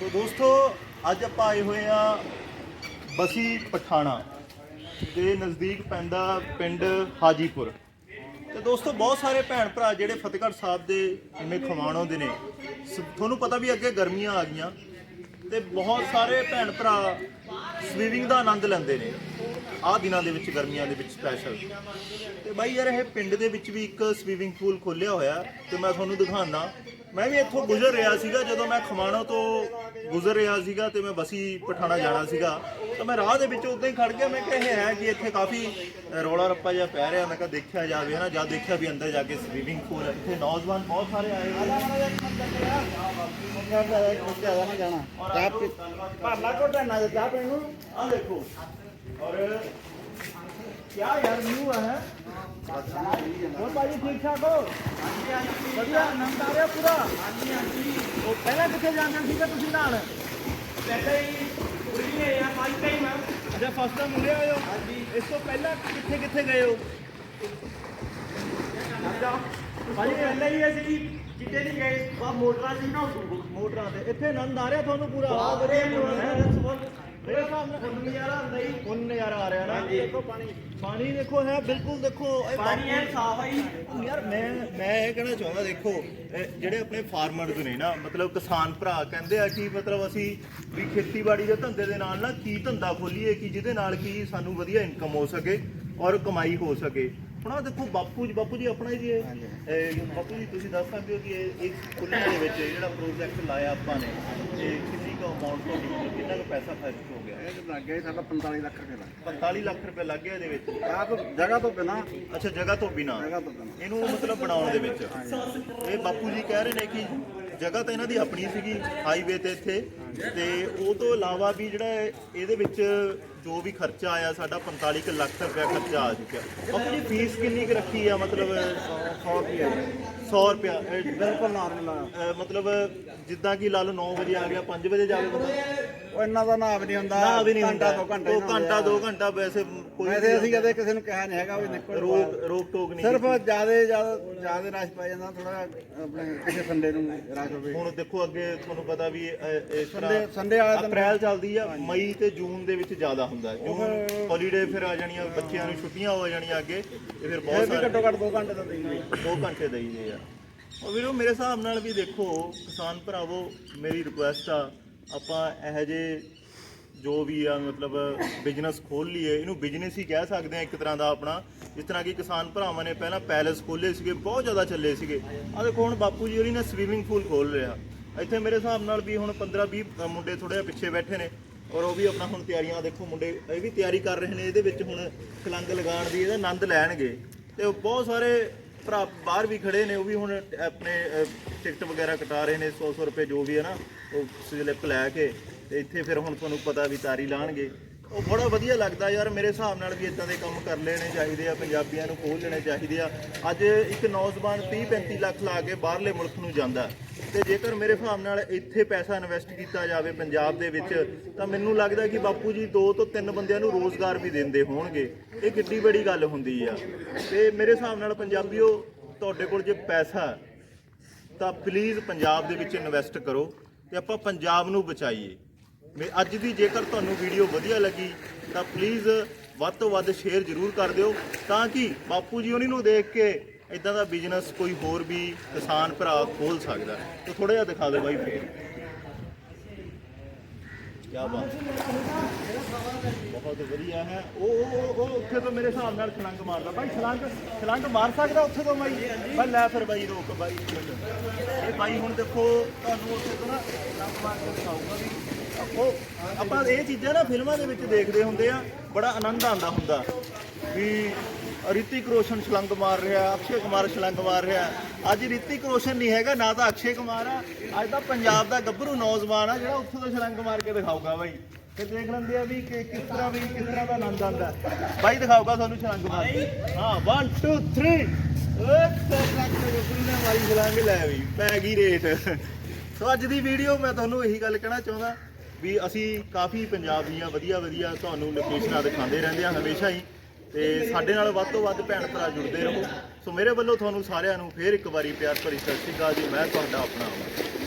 ਸੋ ਦੋਸਤੋ, ਅੱਜ ਆਪਾਂ ਆਏ ਹੋਏ ਆ ਬਸੀ ਪਠਾਣਾ ਦੇ ਨਜ਼ਦੀਕ ਪੈਂਦਾ ਪਿੰਡ ਹਾਜੀਪੁਰ। ਤੇ ਦੋਸਤੋ, ਬਹੁਤ ਸਾਰੇ ਭੈਣ ਭਰਾ ਜਿਹੜੇ ਫਤਿਹਗੜ੍ਹ ਸਾਹਿਬ ਦੇ ਜਿਵੇਂ ਖਮਾਣੋਂ ਦੇ ਨੇ, ਸ- ਤੁਹਾਨੂੰ ਪਤਾ ਵੀ ਅੱਗੇ ਗਰਮੀਆਂ ਆ ਗਈਆਂ ਤੇ ਬਹੁਤ ਸਾਰੇ ਭੈਣ ਭਰਾ ਸਵੀਮਿੰਗ ਦਾ ਆਨੰਦ ਲੈਂਦੇ ਨੇ। ਆਹ ਦਿਨਾਂ ਦੇ ਵਿੱਚ, ਗਰਮੀਆਂ ਦੇ ਵਿੱਚ ਸਪੈਸ਼ਲ ਤੇ ਬਾਈ ਯਾਰ, ਇਹ ਪਿੰਡ ਦੇ ਵਿੱਚ ਵੀ ਇੱਕ ਸਵੀਮਿੰਗ ਪੂਲ ਖੋਲਿਆ ਹੋਇਆ ਤੇ ਮੈਂ ਤੁਹਾਨੂੰ ਦਿਖਾਉਣਾ ਮੈਂ ਵੀ ਇੱਥੋਂ ਗੁਜ਼ਰ ਰਿਹਾ ਸੀਗਾ ਜਦੋਂ ਮੈਂ ਖਮਾਣੋ ਤੋਂ ਗੁਜ਼ਰ ਰਿਹਾ ਸੀਗਾ ਤੇ ਮੈਂ ਬਸੀ ਪਠਾਣਾ ਜਾਣਾ ਸੀਗਾ ਤਾਂ ਮੈਂ ਰਾਹ ਦੇ ਵਿੱਚ ਉਦਾਂ ਹੀ ਖੜ ਗਿਆ ਮੈਂ ਕਿਹਾ ਇਹ ਹੈ ਕਿ ਇੱਥੇ ਕਾਫੀ ਰੌਲਾ ਰੱਪਾ ਜਿਹਾ ਪੈ ਰਿਹਾ ਮੈਂ ਕਿਹਾ ਦੇਖਿਆ ਜਾਵੇ ਹਨਾ ਜਦ ਦੇਖਿਆ ਵੀ ਅੰਦਰ ਜਾ ਕੇ ਸਵੀਮਿੰਗ ਪੂਲ ਹੈ ਇੱਥੇ ਨੌਜਵਾਨ ਬਹੁਤ ਸਾਰੇ ਆਏ ਹੋਏ ਨੇ। ਭਾਲਾ ਕੋਟਾ ਨਾ ਚਾਹ ਪੀਣ ਨੂੰ ਆ ਦੇਖੋ। ਔਰ ਕਿਆ ਯਾਰ ਨਿਊ ਹੈ? ਹੋਰ ਭਾਜੀ ਠੀਕ ਠਾਕ ਹੋ? ਹਾਂਜੀ ਹਾਂਜੀ ਵਧੀਆ ਆਨੰਦ ਆ ਰਿਹਾ ਪੂਰਾ? ਹਾਂਜੀ ਹਾਂਜੀ ਉਹ ਪਹਿਲਾਂ ਕਿੱਥੇ ਜਾਂਦੇ ਸੀਗੇ ਤੁਸੀਂ ਨਾਲ? ਪਹਿਲਾਂ ਹੀ ਉਰੀਏ ਆ ਮਾਈ ਟਾਈਮ ਆ ਅੱਛਾ ਫਸਟ ਟਾਈਮ ਮਿਲੇ ਆਏ ਹੋ? ਹਾਂਜੀ। ਇਸ ਤੋਂ ਪਹਿਲਾਂ ਕਿੱਥੇ ਕਿੱਥੇ ਗਏ ਹੋ? ਭਾਜੀ ਪਹਿਲਾਂ ਹੀ ਅਸੀਂ ਕਿਤੇ ਨਹੀਂ ਗਏ। ਬਾ ਮੋਟਰਾਂ ਸੀ ਨਾ ਮੋਟਰਾਂ ਤੇ। ਇੱਥੇ ਆਨੰਦ ਆ ਰਿਹਾ ਤੁਹਾਨੂੰ ਪੂਰਾ? ਬਹੁਤ ਵਧੀਆ ਨਿਊ ਹੈ। ਮੇਰੇ ਹਿਸਾਬ ਨਾਲ ਤੁਹਾਨੂੰ ਨਜ਼ਾਰਾ ਆਉਂਦਾ ਹੀ ਹੁਣ ਨਜ਼ਾਰਾ ਆ ਰਿਹਾ ਨਾ। ਦੇਖੋ ਪਾਣੀ। ਪਾਣੀ ਦੇਖੋ ਹੈ ਬਿਲਕੁਲ ਦੇਖੋ ਇਹ ਪਾਣੀ ਐ ਸਾਫ਼ ਹੈ ਯਾਰ ਮੈਂ ਮੈਂ ਇਹ ਕਹਿਣਾ ਚਾਹੁੰਦਾ ਦੇਖੋ ਜਿਹੜੇ ਆਪਣੇ ਫਾਰਮਰਸ ਨੇ ਨਾ ਮਤਲਬ ਕਿਸਾਨ ਭਰਾ ਕਹਿੰਦੇ ਆ ਕਿ ਮਤਲਬ ਅਸੀਂ ਵੀ ਖੇਤੀਬਾੜੀ ਦੇ ਧੰਦੇ ਦੇ ਨਾਲ ਨਾ ਕੀ ਧੰਦਾ ਖੋਲੀਏ ਕਿ ਜਿਹਦੇ ਨਾਲ ਕੀ ਸਾਨੂੰ ਵਧੀਆ ਇਨਕਮ ਹੋ ਸਕੇ ਔਰ ਕਮਾਈ ਹੋ ਸਕੇ। ਆਹ ਦੇਖੋ ਬਾਪੂ ਜੀ ਬਾਪੂ ਜੀ ਆਪਣਾ ਹੀ ਜੀ ਇਹ। ਇਹ ਬਾਪੂ ਜੀ ਤੁਸੀਂ ਦੱਸ ਸਕਦੇ ਹੋ ਕਿ ਇਹ ਇਸ ਖੁੱਲ੍ਹੇ ਦੇ ਵਿੱਚ ਇਹ ਜਿਹੜਾ ਪ੍ਰੋਜੈਕਟ ਲਾਇਆ ਆਪਾਂ ਨੇ ਇਹ ਕਿੰਨੀ ਕੁ ਅਮਾਉਂਟ ਤੋਂ ਕਿੰਨਾ ਕੁ ਪੈਸਾ ਖਰਚ ਹੋ ਗਿਆ? ਇਹ ਲੱਗ ਗਿਆ ਜੀ ਸਾਡਾ 45 ਲੱਖ ਰੁਪਏ ਦਾ 45 ਲੱਖ ਰੁਪਏ ਲੱਗ ਗਿਆ ਇਹਦੇ ਵਿੱਚ? ਤੋਂ ਜਗ੍ਹਾ ਤੋਂ ਬਿਨਾ। ਅੱਛਾ ਜਗ੍ਹਾ ਤੋਂ ਬਿਨਾ। ਜਗ੍ਹਾ ਤੋਂ ਬਿਨਾ। ਇਹਨੂੰ ਮਤਲਬ ਬਣਾਉਣ ਦੇ ਵਿੱਚ। ਇਹ ਬਾਪੂ ਜੀ ਕਹਿ ਰਹੇ ਨੇ ਕਿ ਜਗ੍ਹਾ ਤਾਂ ਇਹਨਾਂ ਦੀ ਆਪਣੀ ਸੀਗੀ ਹਾਈਵੇ ਤੇ ਇੱਥੇ। ਤੇ ਉਹ ਤੋਂ ਇਲਾਵਾ ਵੀ ਜਿਹੜਾ ਇਹ- ਇਹਦੇ ਵਿੱਚ ਜੋ ਵੀ ਖਰਚਾ ਆਇਆ ਸਾਡਾ 45 ਕੁ ਲੱਖ ਰੁਪਏ ਖਰਚਾ ਆ ਚੁੱਕਿਆ। ਬਾਪੂ ਜੀ ਫੀਸ ਕਿੰਨੀ ਕੁ ਰੱਖੀ ਆ? ਮਤਲਬ 100 ਰੁਪਏ 100 ਰੁਪਏ ਬਿਲਕੁਲ ਨਾਰਮਲ ਆ। ਮਤਲਬ ਜਿੱਦਾਂ ਕਿ ਲਾ ਲਓ 9 ਵਜੇ ਆ ਗਿਆ 5 ਵਜੇ ਜਾਵੇ ਬੰਦਾ ਉਹ ਇੰਨਾ ਦਾ ਨਾਮ ਨਹੀਂ ਹੁੰਦਾ। ਨਾ ਵੀ ਨਹੀਂ ਘੰਟਾ ਹੁੰਦਾ। ਦੋ ਘੰਟੇ ਦੋ ਘੰਟਾ ਵੈਸੇ ਕੋਈ ਵੈਸੇ ਅਸੀਂ ਕਦੇ ਕਿਸੇ ਨੂੰ ਕਿਹਾ ਨਹੀਂ ਹੈਗਾ ਵੀ ਨਿਕਲ ਰੋਕ ਰੋਕ ਟੋਕ ਨਹੀਂ ਸਿਰਫ ਜਿਆਦੇ ਜ਼ਿਆਦਾ ਜਿਆਦੇ ਰਸ਼ ਪੈ ਜਾਂਦਾ ਥੋੜਾ ਆਪਣੇ ਕਿਸੇ ਸੰਡੇ ਨੂੰ ਰਸ਼ ਹੋਵੇ। ਹੁਣ ਦੇਖੋ ਅੱਗੇ ਤੁਹਾਨੂੰ ਪਤਾ ਵੀ ਇਸ ਤਰ੍ਹਾਂ ਸੰਡੇ ਵਾਲੇ ਅਪ੍ਰੈਲ ਚੱਲਦੀ ਆ ਮਈ ਤੇ ਜੂਨ ਦੇ ਵਿੱਚ ਜ਼ਿਆਦਾ ਹੁੰਦਾ। ਹੈ ਜੂਨ ਹੌਲੀਡੇ ਫਿਰ ਆ ਜਾਣੀਆਂ ਬੱਚਿਆਂ ਨੂੰ ਛੁੱਟੀਆਂ ਹੋ ਜਾਣੀਆਂ ਅੱਗੇ ਤੇ ਫਿਰ ਬਹੁਤ ਸਾਰੇ ਘੱਟੋ ਘੱਟ 2 ਘੰਟੇ ਦਾ ਦੇਈਏ। 2 ਘੰਟੇ ਦੇਈਦੇ ਆ। ਉਹ ਵੀਰੋ ਮੇਰੇ ਹਿਸਾਬ ਨਾਲ ਵੀ ਦੇਖੋ ਕਿਸਾਨ ਭਰਾਵੋ ਮੇਰੀ ਰਿਕੁਐਸਟ ਆ ਆਪਾਂ ਇਹੋ ਜਿਹੇ ਜੋ ਵੀ ਆ, ਮਤਲਬ ਬਿਜ਼ਨਸ ਖੋਲ ਲਈਏ, ਇਹਨੂੰ ਬਿਜ਼ਨਸ ਹੀ ਕਹਿ ਸਕਦੇ ਆ ਇੱਕ ਤਰ੍ਹਾਂ ਦਾ ਆਪਣਾ। ਜਿਸ ਤਰ੍ਹਾਂ ਕਿ ਕਿਸਾਨ ਭਰਾਵਾਂ ਨੇ ਪਹਿਲਾਂ ਪੈਲਸ ਖੋਲੇ ਸੀਗੇ, ਬਹੁਤ ਜ਼ਿਆਦਾ ਚੱਲੇ ਸੀਗੇ। ਆ ਦੇਖੋ ਹੁਣ ਬਾਪੂ ਜੀ ਹੋਰੀ ਨੇ ਸਵੀਮਿੰਗ ਪੂਲ ਖੋਲ ਰਿਹਾ ਇੱਥੇ ਮੇਰੇ ਹਿਸਾਬ ਨਾਲ ਵੀ ਹੁਣ 15 20 ਮੁੰਡੇ ਥੋੜੇ ਜਿਹਾ ਪਿੱਛੇ ਬੈਠੇ ਨੇ। ਔਰ ਉਹ ਵੀ ਆਪਣਾ ਹੁਣ ਤਿਆਰੀਆਂ ਦੇਖੋ ਮੁੰਡੇ, ਇਹ ਵੀ ਤਿਆਰੀ ਕਰ ਰਹੇ ਨੇ। ਇਹਦੇ ਵਿੱਚ ਹੁਣ ਛਲੰਗ ਲਗਾਉਣ ਦੀ ਇਹਦਾ ਆਨੰਦ ਲੈਣਗੇ। ਤੇ ਬਹੁਤ ਸਾਰੇ ਭਰਾ ਬਾਹਰ ਵੀ ਖੜੇ ਨੇ ਉਹ ਵੀ ਹੁਣ ਆਪਣੇ ਅਹ, ਟਿਕਟ ਵਗੈਰਾ ਕਟਾ ਰਹੇ ਨੇ 100 100 ਰੁਪਏ ਜੋ ਵੀ ਹੈ ਨਾ ਉਹ ਸਲਿੱਪ ਲੈ ਕੇ ਤੇ ਇੱਥੇ ਫਿਰ ਹੁਣ ਤੁਹਾਨੂੰ ਪਤਾ ਵੀ ਤਾਰੀ ਲਾਣਗੇ। ਉਹ ਬੜਾ ਵਧੀਆ ਲੱਗਦਾ ਯਾਰ ਮੇਰੇ ਹਿਸਾਬ ਨਾਲ ਵੀ ਇਦਾਂ ਦੇ ਕੰਮ ਕਰ ਲੈਣੇ ਚਾਹੀਦੇ ਆ ਪੰਜਾਬੀਆਂ ਨੂੰ ਖੋਲ ਲੈਣੇ ਚਾਹੀਦੇ ਆ। ਅੱਜ ਇੱਕ ਨੌਜਵਾਨ 30 35 ਲੱਖ ਲਾ ਕੇ ਬਾਹਰਲੇ ਮੁਲਕ ਨੂੰ ਜਾਂਦਾ। ਤੇ ਜੇਕਰ ਮੇਰੇ ਹਿਸਾਬ ਨਾਲ ਇੱਥੇ ਪੈਸਾ ਇਨਵੈਸਟ ਕੀਤਾ ਜਾਵੇ ਪੰਜਾਬ ਦੇ ਵਿੱਚ, ਤਾਂ ਮੈਨੂੰ ਲੱਗਦਾ ਕਿ ਬਾਪੂ ਜੀ ਦੋ ਤੋਂ ਤਿੰਨ ਬੰਦਿਆਂ ਨੂੰ ਰੋਜ਼ਗਾਰ ਵੀ ਦਿੰਦੇ ਹੋਣਗੇ। ਇਹ ਕਿੱਡੀ ਬੜੀ ਗੱਲ ਹੁੰਦੀ ਆ। ਤੇ ਮੇਰੇ ਹਿਸਾਬ ਨਾਲ ਪੰਜਾਬੀਓ, ਤੁਹਾਡੇ ਕੋਲ ਜੇ ਪੈਸਾ, ਤਾਂ ਪਲੀਜ਼ ਪੰਜਾਬ ਦੇ ਵਿੱਚ ਇਨਵੈਸਟ ਕਰੋ ਤੇ ਆਪਾਂ ਪੰਜਾਬ ਨੂੰ ਬਚਾਈਏ। ਮੈਂ ਅੱਜ ਦੀ ਜੇਕਰ ਤੁਹਾਨੂੰ ਵੀਡੀਓ ਵਧੀਆ ਲੱਗੀ, ਤਾਂ ਪਲੀਜ਼ ਵੱਧ ਤੋਂ ਵੱਧ ਸ਼ੇਅਰ ਜ਼ਰੂਰ ਕਰ ਦਿਓ, ਤਾਂ ਕਿ ਬਾਪੂ ਜੀ ਉਹਨਾਂ ਨੂੰ ਦੇਖ ਕੇ ਇਦਾਂ ਦਾ ਬਿਜ਼ਨਸ ਕੋਈ ਹੋਰ ਵੀ ਕਿਸਾਨ ਭਰਾ ਖੋਲ ਸਕਦਾ ਹੈ। ਤੇ ਥੋੜਾ ਜਿਹਾ ਦਿਖਾ ਦਿਓ ਬਾਈ ਫੇਰ। ਕੀ ਬਾਤ ਬਹੁਤ ਵਧੀਆ ਹੈ। ਉਹ, ਉਹ- ਉਹ ਉੱਥੇ ਤੋਂ ਮੇਰੇ ਹਿਸਾਬ ਨਾਲ ਛਲੰਗ ਮਾਰਦਾ। ਬਾਈ ਛਲੰਗ ਛਲੰਗ ਮਾਰ ਸਕਦਾ ਉੱਥੇ ਤੋਂ ਬਾਈ? ਬਾਈ ਲੈ ਫਿਰ ਬਾਈ, ਰੋਕ ਬਾਈ। ਇਹ ਬਾਈ ਹੁਣ ਦੇਖੋ, ਤੁਹਾਨੂੰ ਉੱਥੇ ਤੋਂ ਨਾ ਛਲੰਗ ਮਾਰ ਕੇ ਦਿਖਾਊਗਾ ਵੀ। ਉਹ, ਆਪਾਂ ਇਹ ਚੀਜ਼ਾਂ ਨਾ ਫਿਲਮਾਂ ਦੇ ਵਿੱਚ ਦੇਖਦੇ ਹੁੰਦੇ ਆ, ਬੜਾ ਆਨੰਦ ਆਉਂਦਾ ਹੁੰਦਾ ਵੀ ਰਿਤਿਕ ਰੋਸ਼ਨ ਛਲੰਗ ਮਾਰ ਰਿਹਾ, ਅਕਸ਼ੇ ਕੁਮਾਰ ਛਲੰਗ ਮਾਰ ਰਿਹਾ। ਅੱਜ ਰਿਤਿਕ ਰੋਸ਼ਨ ਨਹੀਂ ਹੈਗਾ, ਨਾ ਤਾਂ ਅਕਸ਼ੇ ਕੁਮਾਰ ਆ। ਅੱਜ ਤਾਂ ਪੰਜਾਬ ਦਾ ਗੱਭਰੂ ਨੌਜਵਾਨ ਆ, ਜਿਹੜਾ ਉੱਥੋਂ ਦਾ ਛਲੰਗ ਮਾਰ ਕੇ ਦਿਖਾਊਗਾ ਬਾਈ। ਤੇ ਦੇਖ ਲੈਂਦੇ ਆ ਵੀ ਕਿ ਕਿਸ ਤਰ੍ਹਾਂ ਵੀ, ਕਿਸ ਤਰ੍ਹਾਂ ਦਾ ਆਨੰਦ ਆਉਂਦਾ ਬਾਈ ਦਿਖਾਊਗਾ ਤੁਹਾਨੂੰ ਛਲੰਗ ਮਾਰ ਹਾਂ 1 2 3 ਓਏ ਲੱਖ ਗੱਭਰੂ ਨੇ ਮਾਰੀ ਛਲੰਗ ਲੈ ਵੀ, ਪੈ ਗਈ ਰੇਟ। ਸੋ ਅੱਜ ਦੀ ਵੀਡੀਓ ਮੈਂ ਤੁਹਾਨੂੰ ਇਹੀ ਗੱਲ ਕਹਿਣਾ ਚਾਹੁੰਦਾ ਵੀ ਅਸੀਂ ਕਾਫੀ ਪੰਜਾਬ ਦੀਆਂ ਵਧੀਆ ਵਧੀਆ ਤੁਹਾਨੂੰ ਲੋਕੇਸ਼ਨਾਂ ਦਿਖਾਉਂਦੇ ਰਹਿੰਦੇ ਆ ਹਮੇਸ਼ਾ ਹੀ। ਤੇ ਸਾਡੇ ਨਾਲ ਵੱਧ ਤੋਂ ਵੱਧ ਭੈਣ ਭਰਾ ਜੁੜਦੇ ਰਹੋ। ਸੋ ਮੇਰੇ ਵੱਲੋਂ ਤੁਹਾਨੂੰ ਸਾਰਿਆਂ ਨੂੰ ਫੇਰ ਇੱਕ ਵਾਰੀ ਪਿਆਰ ਭਰੀ ਸਤਿ ਸ਼੍ਰੀ ਅਕਾਲ ਜੀ। ਮੈਂ ਤੁਹਾਡਾ ਆਪਣਾ ਅਮਰ